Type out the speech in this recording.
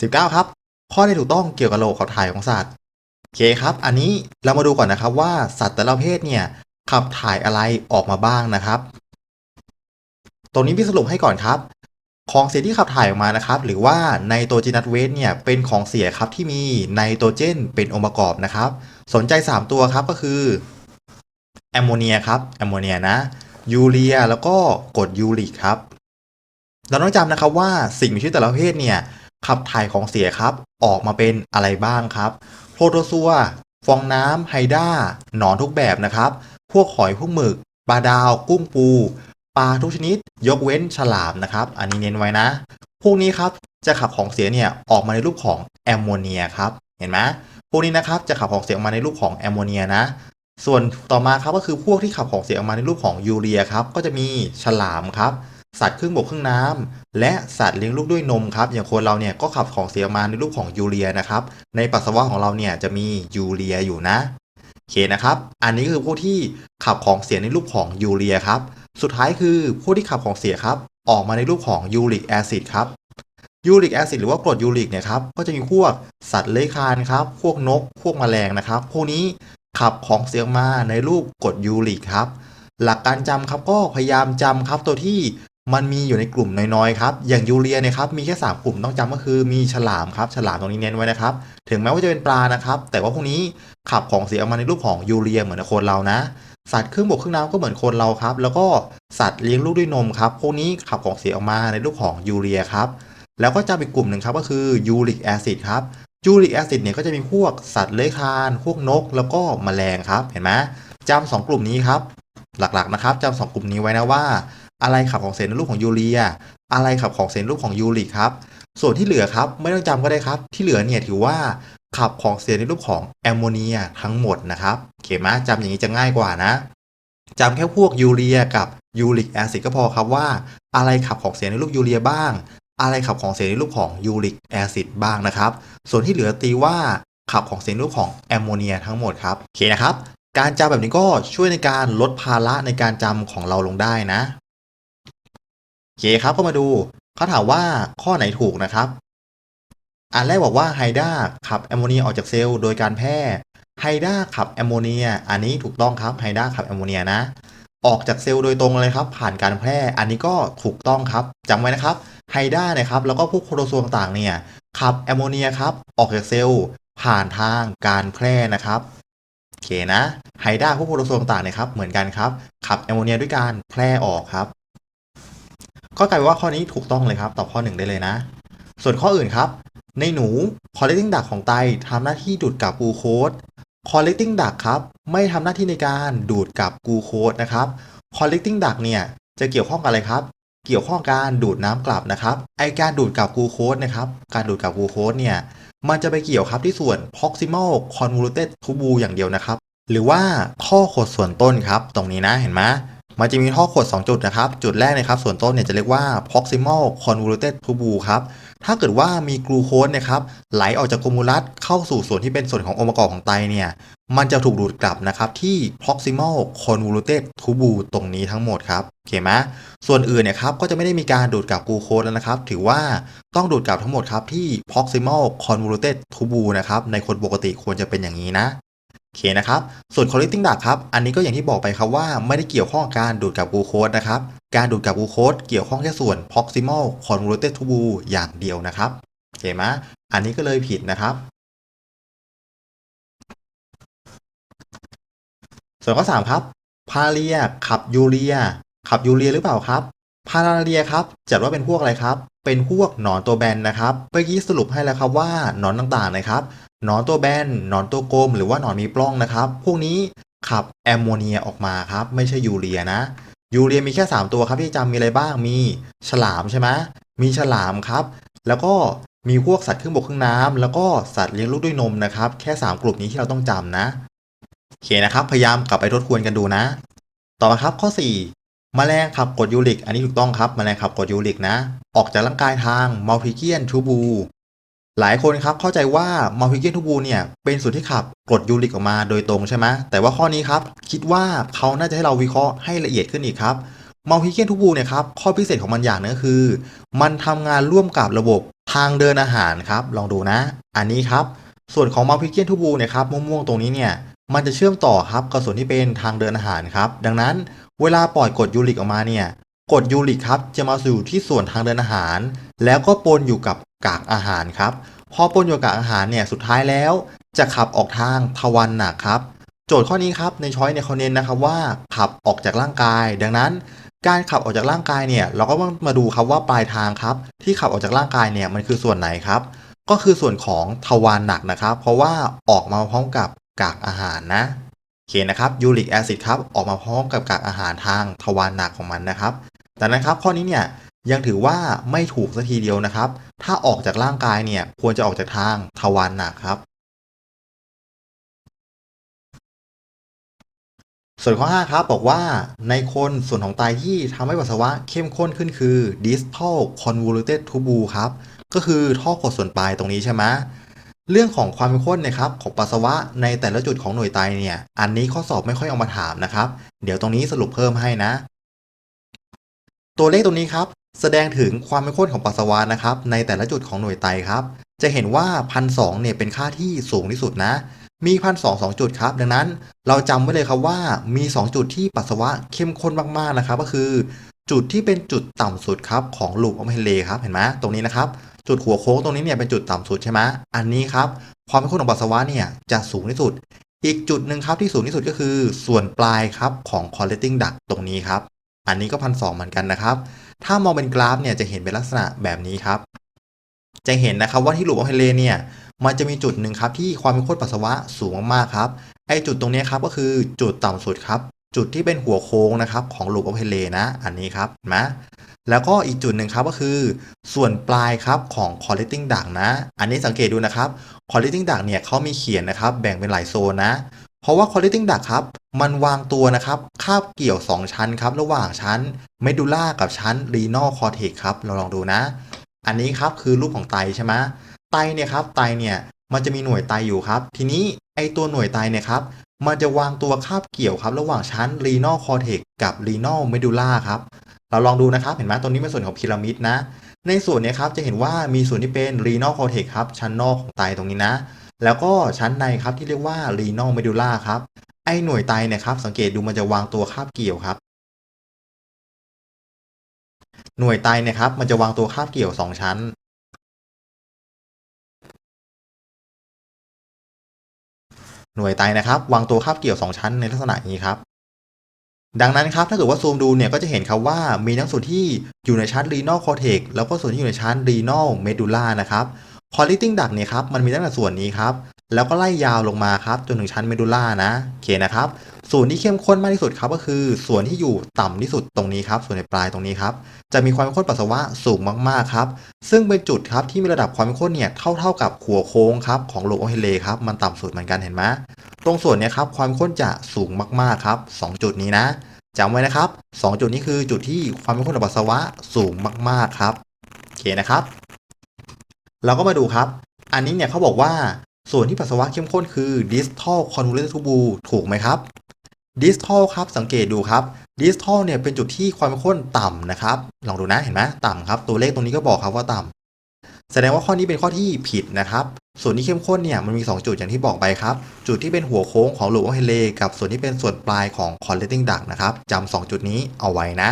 19 ครับ ข้อที่ถูกต้องเกี่ยวกับระบบขับถ่ายของสัตว์โอเคครับ อันนี้เรามาดูก่อนนะครับว่าสัตว์แต่ละประเภทเนี่ยขับถ่ายอะไรออกมาบ้างนะครับ ตรงนี้พี่สรุปให้ก่อนครับ ของเสียที่ขับถ่ายออกมานะครับ หรือว่าไนโตรเจนัสเวสเนี่ยเป็นของเสียครับที่มีไนโตรเจนเป็นองค์ประกอบนะครับ สนใจ 3 ตัวครับก็คือแอมโมเนียครับแอมโมเนียนะยูเรียแล้วก็กรดยูริกครับ เราต้องจำนะครับว่าสิ่งมีชีวิตแต่ละประเภทเนี่ย ขับถ่ายของเสียครับ ออกมาเป็นอะไรบ้างครับโปรโตซัว ฟองน้ำไฮด้า หนอนทุกแบบนะครับ พวกหอยพวกหมึก ปลาดาว กุ้งปู ปลาทุกชนิด ยกเว้นฉลามนะครับ อันนี้เน้นไว้นะ พวกนี้ครับจะขับของเสียเนี่ยออกมาในรูปของแอมโมเนียครับ เห็นไหมพวกนี้นะครับจะขับของเสียออกมาในรูปของแอมโมเนียนะ ส่วนต่อมาครับก็คือพวกที่ขับของเสียออกมาในรูปของยูเรียครับ ก็จะมีฉลามครับ สัตว์ครึ่งบกครึ่งน้ำและสัตว์เลี้ยงลูกด้วยนมครับอย่างคนเราเนี่ยก็ขับของเสียมาในรูปของยูเรียนะครับในปัสสาวะของเราเนี่ยจะมียูเรียอยู่นะโอเคนะครับ อันนี้คือพวกที่ขับของเสียในรูปของยูเรียครับสุดท้ายคือพวกที่ขับของเสียครับออกมาในรูปของยูริกแอซิดครับยูริกแอซิดหรือว่ากรดยูริกเนี่ยครับก็จะมีพวกสัตว์เลื้อยคลานครับพวกนก พวกแมลงนะครับพวกนี้ขับของเสียมาในรูปกรดยูริกครับหลักการจำครับก็พยายามจำครับตัวที่ มันมีอยู่ในกลุ่มน้อยๆครับ อย่างยูเรียเนี่ยครับมีแค่ 3 กลุ่มต้องจำก็คือมีฉลามครับฉลามตรงนี้เน้นไว้นะครับ ถึงแม้ว่าจะเป็นปลานะครับ แต่ว่าพวกนี้ขับของเสียออกมาในรูปของยูเรียเหมือนคนเรานะ สัตว์ครึ่งบกครึ่งน้ำก็เหมือนคนเราครับ แล้วก็สัตว์เลี้ยงลูกด้วยนมครับ พวกนี้ขับของเสียออกมาในรูปของยูเรียครับ แล้วก็จะมีกลุ่มหนึ่งครับก็คือยูริกแอซิดครับ ยูริกแอซิดเนี่ยก็จะมีพวกสัตว์เลื้อยคลาน พวกนก แล้วก็แมลงครับ เห็นไหมจำสองกลุ่มนี้ครับ หลักๆนะครับจำสองกลุ่มนี้ไว้นะว่า อะไรขับของเสียในรูปของยูเรีย อะไรขับของเสียในรูปของยูริกครับ ส่วนที่เหลือครับไม่ต้องจำก็ได้ครับ ที่เหลือเนี่ยถือว่าขับของเสียในรูปของแอมโมเนียทั้งหมดนะครับโอเคไหมจำอย่างนี้จะง่ายกว่านะจำแค่พวกยูเรียกับยูริกแอซิดก็พอครับว่า อะไรขับของเสียในรูปยูเรียบ้าง อะไรขับของเสียในรูปของยูริกแอซิดบ้างนะครับ ส่วนที่เหลือตีว่าขับของเสียในรูปของแอมโมเนียทั้งหมดครับโอเคนะครับ การจำแบบนี้ก็ช่วยในการลดภาระในการจำของเราลงได้นะ เคครับก็มาดูเขาถามว่าข้อไหนถูกนะครับ อันแรกบอกว่าไฮด้าขับแอมโมเนียออกจากเซลล์โดยการแพร่ไฮด้าขับแอมโมเนีย อันนี้ถูกต้องครับไฮด้าขับแอมโมเนียนะ ออกจากเซลล์โดยตรงเลยครับ ผ่านการแพร่ อันนี้ก็ถูกต้องครับจำไว้นะครับไฮด้านะครับแล้วก็พวกโครโมโซมต่างๆเนี่ยขับแอมโมเนียครับออกจากเซลล์ผ่านทางการแพร่นะครับโอเคนะไฮด้าพวกโครโมโซมต่างๆเนี่ยครับเหมือนกันครับขับแอมโมเนียด้วยการแพร่ออกครับ ก็กลายเป็นว่าข้อนี้ถูกต้องเลยครับ ตอบข้อหนึ่งได้เลยนะ ส่วนข้ออื่นครับ ในหนู collecting duct ของไตทำหน้าที่ดูดกับกูโคส collecting duct ครับไม่ทำหน้าที่ในการดูดกับกูโคสนะครับ collecting duct เนี่ยจะเกี่ยวข้องกับอะไรครับ เกี่ยวข้องกับการดูดน้ำกลับนะครับ ไอการดูดกับกูโคสนะครับการดูดกับกูโคสเนี่ยมันจะไปเกี่ยวครับที่ส่วน proximal convoluted tubule อย่างเดียวนะครับ หรือว่าท่อขดส่วนต้นครับ ตรงนี้นะเห็นไหม มันจะมีท่อขด 2 จุดนะครับ จุดแรกนะครับส่วนต้นเนี่ยจะเรียกว่า proximal convoluted tubule ครับ ถ้าเกิดว่ามีกลูโคสนะครับไหลออกจากโกมูลัสเข้าสู่ส่วนที่เป็นส่วนขององค์ประกอบของไตเนี่ยมันจะถูกดูดกลับนะครับที่ proximal convoluted tubule ตรงนี้ทั้งหมดครับโอเคไหมส่วนอื่นเนี่ยครับก็จะไม่ได้มีการดูดกลับกลูโคสแล้วนะครับ ถือว่าต้องดูดกลับทั้งหมดครับที่ proximal convoluted tubule นะครับในคนปกติควรจะเป็นอย่างนี้นะ เคนะครับ ส่วน collecting duct ครับ อันนี้ก็อย่างที่บอกไปครับว่าไม่ได้เกี่ยวข้องกับการดูดกับกูโคสนะครับ การดูดกับกูโคสเกี่ยวข้องแค่ส่วน proximal convoluted tubule อย่างเดียวนะครับโอเคไหมอันนี้ก็เลยผิดนะครับ ส่วนข้อ3ครับ พาเรียขับยูเรีย ขับยูเรียหรือเปล่าครับ พาราเรียครับ จัดว่าเป็นพวกอะไรครับ เป็นพวกหนอนตัวแบนนะครับ เมื่อกี้สรุปให้แล้วครับว่าหนอนต่างๆนะครับ หนอนตัวแบนหนอนตัวกลม หรือว่าหนอนมีปล้องนะครับ พวกนี้ขับแอมโมเนียออกมาครับ ไม่ใช่ยูเรียนะ ยูเรียมีแค่ 3 ตัวครับที่จำมีอะไรบ้าง มีฉลามใช่ไหมมีฉลามครับ แล้วก็มีพวกสัตว์ครึ่งบกครึ่งน้ำแล้วก็สัตว์เลี้ยงลูกด้วยนมนะครับ แค่ 3 กลุ่มนี้ที่เราต้องจำนะโอเคนะครับ พยายามกลับไปทบทวนกันดูนะ ต่อมาครับข้อ4แมลงขับกรดยูริก อันนี้ถูกต้องครับแมลงขับกรดยูริกนะ ออกจากร่างกายทางมัลพิเกียนทูบู หลายคนครับเข้าใจว่ามัลพิเกนทูบูเนี่ยเป็นส่วนที่ขับกรดยูริกออกมาโดยตรงใช่ไหมแต่ว่าข้อนี้ครับคิดว่าเขาน่าจะให้เราวิเคราะห์ให้ละเอียดขึ้นอีกครับมัลพิเกนทูบูเนี่ยครับข้อพิเศษของมันอย่างหนึงก็คือ มันทำงานร่วมกับระบบทางเดินอาหารครับลองดูนะ อันนี้ครับส่วนของมาพิเกนทูบูเนี่ยครับม่วงๆตรงนี้เนี่ยมันจะเชื่อมต่อครับกับส่วนที่เป็นทางเดินอาหารครับดังนั้นเวลาปล่อยกรดยูริกออกมาเนี่ยกรดยูริกครับจะมาสู่ที่ส่วนทางเดินอาหาร แล้วก็ปนอยู่กับ กากอาหารครับ พอปนอยู่กับกากอาหารเนี่ยสุดท้ายแล้ว จะขับออกทางทวารหนักครับ โจทย์ข้อนี้ครับในช้อยเนี่ยเขาเน้นนะครับว่าขับออกจากร่างกาย ดังนั้นการขับออกจากร่างกายเนี่ยเราก็ต้องมาดูครับว่าปลายทางครับ ที่ขับออกจากร่างกายเนี่ยมันคือส่วนไหนครับ ก็คือส่วนของทวารหนักนะครับ เพราะว่าออกมาพร้อมกับกากอาหารนะโอเคนะครับยูริกแอซิดครับออกมาพร้อมกับกากอาหารทางทวารหนักของมันนะครับดังนั้นครับข้อนี้เนี่ย ยังถือว่าไม่ถูกสัทีเดียวนะครับ ถ้าออกจากร่างกายเนี่ยควรจะออกจากทางทวารหนักครับ ส่วนข้อ5ครับบอกว่าในคนส่วนของไตที่ทำให้ปัสสาวะเข้มข้นขึ้นคือ distal convoluted tubule ครับ ก็คือท่อกดส่วนปลายตรงนี้ใช่ไหมเรื่องของความเข้มข้นนะครับของปัสสาวะในแต่ละจุดของหน่วยไตเนี่ย อันนี้ข้อสอบไม่ค่อยเอามาถามนะครับ เดี๋ยวตรงนี้สรุปเพิ่มให้นะ ตัวเลขตรงนี้ครับ แสดงถึงความเข้มข้นของปัสสาวะนะครับในแต่ละจุดของหน่วยไตครับ จะเห็นว่าพันสเนี่ยเป็นค่าที่สูงที่สุดนะ มีพันสองสองจุดครับ ดังนั้นเราจำไว้เลยครับว่ามี 2 จุดที่ปัสสาวะเข้มข้นมากๆนะครับ ก็คือ จุดที่เป็นจุดต่ำสุดครับของลูปออมเฮเลครับเห็นไหมตรงนี้นะครับจุดหัวโค้งตรงนี้เนี่ยเป็นจุดต่ำสุดใช่ไหมอันนี้ครับความเข้มข้นของปัสสาวะเนี่ยจะสูงที่สุด อีกจุดหนึ่งครับที่สูงที่สุดก็คือ ส่วนปลายครับของ collecting duct ตรงนี้ครับ อันนี้ก็พันสเหมือนกันนะครับ ถ้ามองเป็นกราฟเนี่ยจะเห็นเป็นลักษณะแบบนี้ครับ จะเห็นนะครับว่าที่หลูปออมเฮเลเนี่ยมันจะมีจุดหนึ่งครับที่ความเข้มข้นปัสสาวะสูงมากๆครับไอจุดตรงนี้ครับก็คือจุดต่ำสุดครับ จุดที่เป็นหัวโค้งนะครับของหลูปออฟเฮเลนะ อันนี้ครับนไหมแล้วก็อีกจุดหนึ่งครับก็คือ ส่วนปลายครับของ collecting duct นะ อันนี้สังเกตดูนะครับ collecting duct เนี่ยเขามีเขียนนะครับ แบ่งเป็นหลายโซนนะ เพราะว่า collecting duct ครับ มันวางตัวนะครับคาบเกี่ยว 2 ชั้นครับ ระหว่างชั้น medulla กับชั้น renal cortex ครับ เราลองดูนะ อันนี้ครับคือรูปของไตใช่ไหมไตเนี่ยครับไตเนี่ยมันจะมีหน่วยไตอยู่ครับ ทีนี้ไอตัวหน่วยไตเนี่ยครับมันจะวางตัวคาบเกี่ยวครับ ระหว่างชั้น renal cortex กับ renal medulla ครับเราลองดูนะครับ เห็นไหมตรงนี้เป็นส่วนของพีระมิดนะ ในส่วนนี้ครับจะเห็นว่ามีส่วนที่เป็น renal cortex ครับชั้นนอกของไตตรงนี้นะ แล้วก็ชั้นในครับที่เรียกว่า renal medulla ครับไอหน่วยไตเนี่ยครับสังเกตดูมันจะวางตัวคาบเกี่ยวครับ หน่วยไตเนี่ยครับมันจะวางตัวคาบเกี่ยว 2 ชั้น หน่วยไตนะครับวางตัวคาบเกี่ยว 2 ชั้นในลักษณะนี้ครับดังนั้นครับถ้าเกิดว่าซูมดูเนี่ยก็จะเห็นครับว่ามีทั้งส่วนที่อยู่ในชั้น renal cortex แล้วก็ส่วนที่อยู่ในชั้น renal medulla นะครับ collecting duct เนี่ยครับมันมีตั้งแต่ส่วนนี้ครับแล้วก็ไล่ยาวลงมาครับจนถึงชั้น medulla นะโอเคนะครับส่วนที่เข้มข้นมากที่สุดครับก็คือ ส่วนที่อยู่ต่ำที่สุดตรงนี้ครับส่วนในปลายตรงนี้ครับจะมีความเข้มข้นปัสสาวะสูงมากๆครับซึ่งเป็นจุดครับที่มีระดับความเข้มข้นเนี่ยเท่าๆกับหัวโค้งครับของโลโอเฮเลครับมันต่ำสุดเหมือนกันเห็นไหมตรงส่วนเนี้ยครับความเข้มข้นจะสูงมากๆครับสองจุดนี้นะจำไว้นะครับสองจุดนี้คือจุดที่ความเข้มข้นของปัสสาวะสูงมากๆครับโอเคนะครับ เราก็มาดูครับ อันนี้เนี่ยเขาบอกว่าส่วนที่ปัสสาวะเข้มข้นคือ distal convoluted tubule ถูกไหมครับ distal ครับสังเกตดูครับ distal เนี่ยเป็นจุดที่ความเข้มข้นต่ำนะครับ ลองดูนะเห็นไหมต่ำครับ ตัวเลขตรงนี้ก็บอกครับว่าต่ำแสดงว่าข้อนี้เป็นข้อที่ผิดนะครับ ส่วนที่เข้มข้นเนี่ยมันมี 2 จุดอย่างที่บอกไปครับ จุดที่เป็นหัวโค้งของหลูกโอเฮเลกับส่วนที่เป็นส่วนปลายของ collecting duct นะครับจำ2จุดนี้เอาไว้นะ